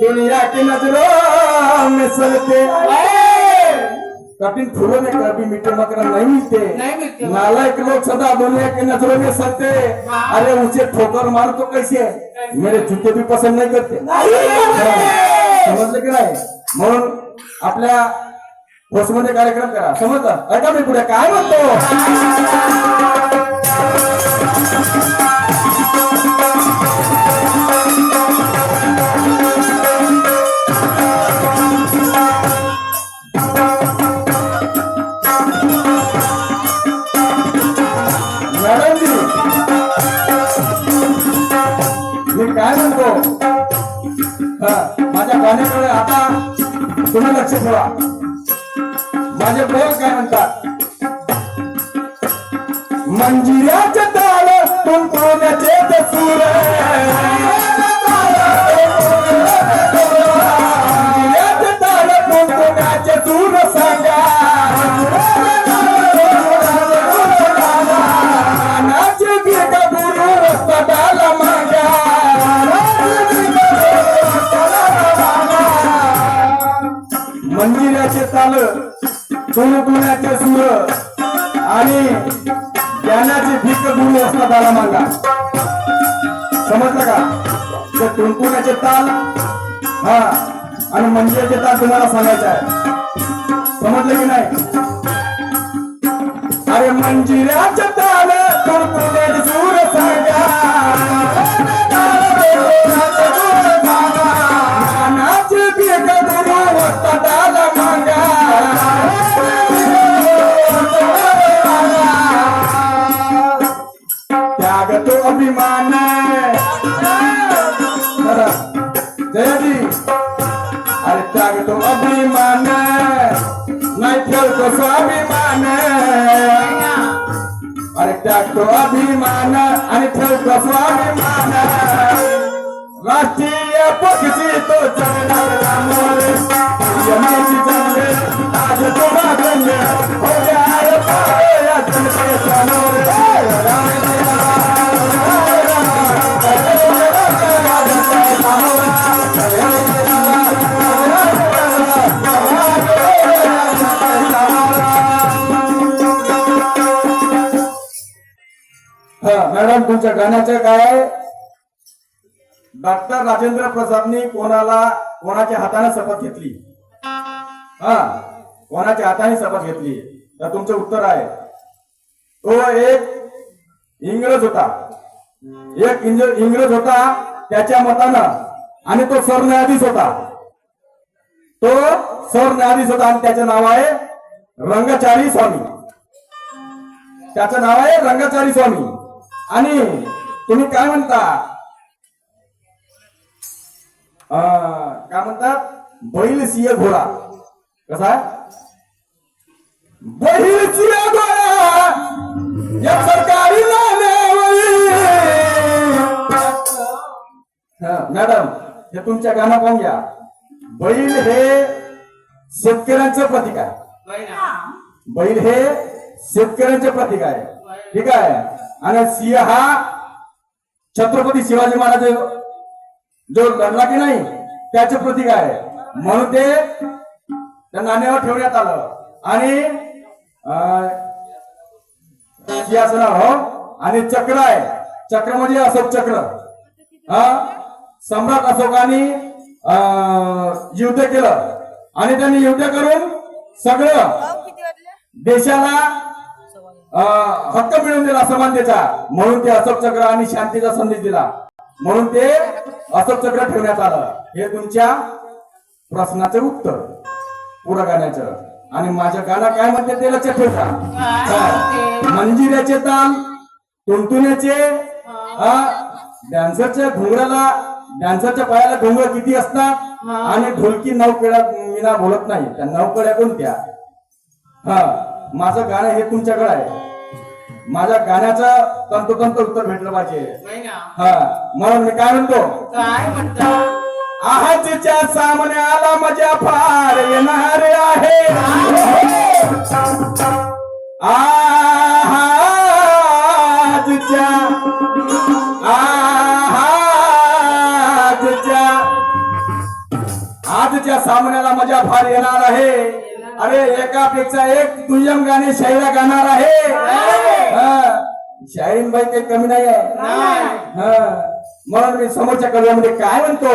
दुनिया की नजरों में चलते कभी फूलों में कभी मीठे मकर नहीं मिलते। नालायक लोग सदा दुनिया की नजरों में चलते हाँ। अरे उसे ठोकर मार तो कैसे? मेरे जूते भी पसंद नहीं करते. समजलं की नाही? म्हणून आपल्या मध्ये कार्यक्रम करा. समजलं? ऐका मी पुढे. काय म्हणतो? माझ्या गाण्याकडे आता तुम्ही लक्ष ठेवा. माझे प्रयोग काय म्हणतात? मंजिऱ्याचे ताल कुंकुण्याचे दसूर कुणकुण्याचे सूर आणि ज्ञानाचे भीक गुरु असला आला मागा समजलं का? ते टुणकुण्याचे ताल हा आणि मंदिराचे ताल तुम्हाला सांगायचे आहे. समजलं की नाही? अरे मंजिराचे ताल अरे त्याग तो अभिमान आणि ठेवतो स्वाभिमान. राष्ट्रीय पक्षी तो चढणारा रामोरे. यमाची जंगे आज तो मागंगे मॅडम तुमच्या गाण्याचं काय आहे? डॉक्टर राजेंद्र प्रसादनी कोणाला कोणाच्या हाताने शपथ घेतली? हा कोणाच्या हाताने शपथ घेतली? तर तुमचं उत्तर आहे. तो एक इंग्रज होता. एक इंग्रज होता त्याच्या मतानं. आणि तो सरन्यायाधीश होता. तो सरन्यायाधीश होता आणि त्याचं नाव आहे रंगचारी स्वामी. त्याचं नाव आहे रंगचारी स्वामी. आणि तुम्ही काय म्हणता? अं, काय म्हणतात? बैल सिंह घोडा. कसा बैल सिंह घोडा या सरकारी. हा, मॅडम हे तुमच्या गाणं पाहून घ्या. बैल हे शेतकऱ्यांचं प्रतीक आहे. बैल हे शेतकऱ्यांचे प्रतीक आहे. ठीक आहे? आणि सिंह हा छत्रपती शिवाजी महाराज जो लढला की नाही त्याचे प्रतीक आहे. म्हणून ते त्या नाण्यावर ठेवण्यात आलं. आणि अं, सिंहासनावर हो. आणि चक्र आहे. चक्र म्हणजे अशोक चक्र. हा? सम्राट अशोकाने युद्ध केलं. आणि त्यांनी युद्ध करून सगळं देशाला हक्क मिळवून दिला समानतेचा. म्हणून ते अशोक चक्र आणि शांतीचा संदेश दिला. म्हणून ते अशोक चक्र ठेवण्यात आलं. हे तुमच्या प्रश्नाचं उत्तर. पुढं गाण्याचं. आणि माझं गाणं काय म्हणते ते लक्षात ठेवता? मंजिऱ्याचे ताल हा. डॅन्सरच्या घुंगराला डॅन्सरच्या पायाला घुंगर किती असतात. आणि ढोलकी नऊ कड्या मीना बोलत नाही. त्या नऊ कड्या कोणत्या? हा. माझं गाणं हे तुमच्याकडे आहे. माझ्या गाण्याचं तंतोतंत उत्तर भेटलं पाहिजे. हा म्हणून मी काय म्हणतो? काय म्हणता? आजच्या सामन्याला मजा फार येणार आहे. आजच्या आजच्या आजच्या सामन्याला मजा फार येणार आहे. अरे एकापेक्षा एक दुय्यम गाणे शायरा गाणार आहे. शाहीन बाई काही कमी नाही आहे. म्हणून मी समोरच्या कवितामध्ये काय म्हणतो?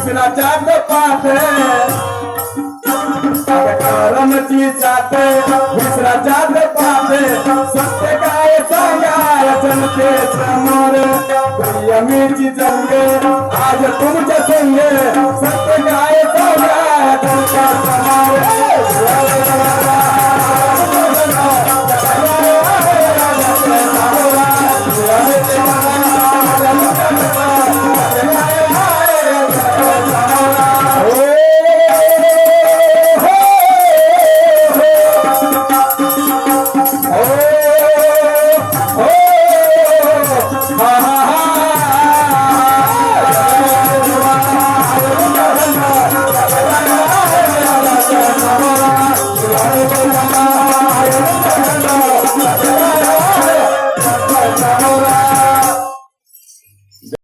Christina, time to party.